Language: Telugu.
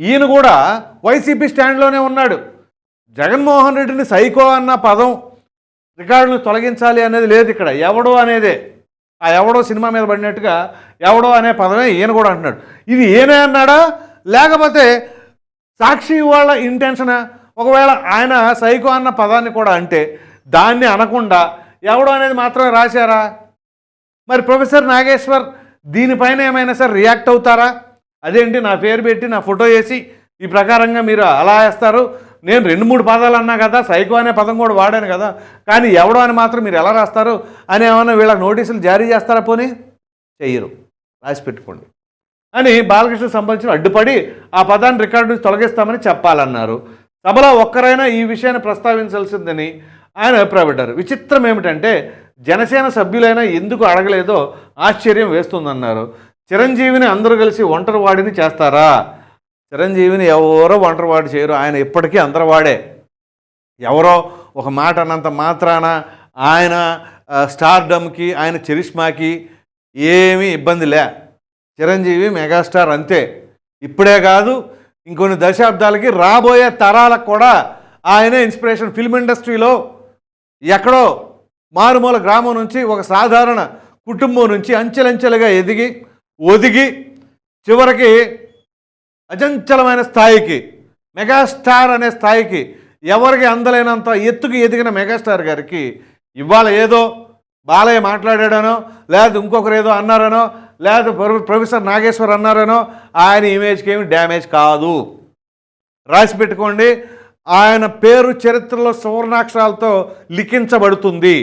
ఈయన కూడా వైసీపీ స్టాండ్లోనే ఉన్నాడు. జగన్మోహన్ రెడ్డిని సైకో అన్న పదం రికార్డులు తొలగించాలి అనేది లేదు ఇక్కడ. ఎవడో అనేదే. ఆ ఎవడో సినిమా మీద పడినట్టుగా ఎవడో అనే పదమే ఈయన కూడా అంటున్నాడు. ఇది ఈయనే అన్నాడా? లేకపోతే సాక్షి వాళ్ళ ఇంటెన్షన్ ఒకవేళ ఆయన సైకో అన్న పదాన్ని కూడా అంటే దాన్ని అనకుండా ఎవడో అనేది మాత్రమే రాశారా? మరి ప్రొఫెసర్ నాగేశ్వర్ దీనిపైన ఏమైనా సరే రియాక్ట్ అవుతారా? అదేంటి నా పేరు పెట్టి నా ఫోటో వేసి ఈ ప్రకారంగా మీరు అలా వేస్తారు? నేను రెండు మూడు పదాలు అన్నా కదా సైకో అనే పదం కూడా వాడాను కదా కానీ ఎవడో అని మాత్రం మీరు ఎలా రాస్తారు? అని ఏమైనా వీళ్ళ నోటీసులు జారీ చేస్తారా పోనీ? చెయ్యరు. రాసి పెట్టుకోండి. అని బాలకృష్ణ సంబంధించిన అడ్డుపడి ఆ పదాన్ని రికార్డు నుంచి తొలగిస్తామని చెప్పాలన్నారు. సభలో ఒక్కరైనా ఈ విషయాన్ని ప్రస్తావించాల్సిందని ఆయన అభిప్రాయపడ్డారు. విచిత్రం ఏమిటంటే జనసేన సభ్యులైనా ఎందుకు అడగలేదో ఆశ్చర్యం వేస్తుందన్నారు. చిరంజీవిని అందరూ కలిసి ఒంటరివాడిని చేస్తారా? చిరంజీవిని ఎవరో ఒంటరివాడు చేయరు. ఆయన ఇప్పటికీ అందరివాడే. ఎవరో ఒక మాట అన్నంత మాత్రాన ఆయన స్టార్డమ్కి ఆయన చరిష్మాకి ఏమీ ఇబ్బంది లే. చిరంజీవి మెగాస్టార్ అంతే. ఇప్పుడే కాదు ఇంకొన్ని దశాబ్దాలకి రాబోయే తరాలకు కూడా ఆయనే ఇన్స్పిరేషన్. ఫిల్మ్ ఇండస్ట్రీలో ఎక్కడో మారుమూల గ్రామం నుంచి ఒక సాధారణ కుటుంబం నుంచి అంచెలంచెలుగా ఎదిగి ఒదిగి చివరికి అచంచలమైన స్థాయికి మెగాస్టార్ అనే స్థాయికి ఎవరికి అందలేనంత ఎత్తుకు ఎదిగిన మెగాస్టార్ గారికి ఇవాళ ఏదో బాలయ్య మాట్లాడాడనో లేదా ఇంకొకరు ఏదో అన్నారనో లేదా ప్రొఫెసర్ నాగేశ్వర్ అన్నారనో ఆయన ఇమేజ్కి ఏమి డ్యామేజ్ కాదు. రాసి పెట్టుకోండి ఆయన పేరు చరిత్రలో సువర్ణాక్షరాలతో లిఖించబడుతుంది.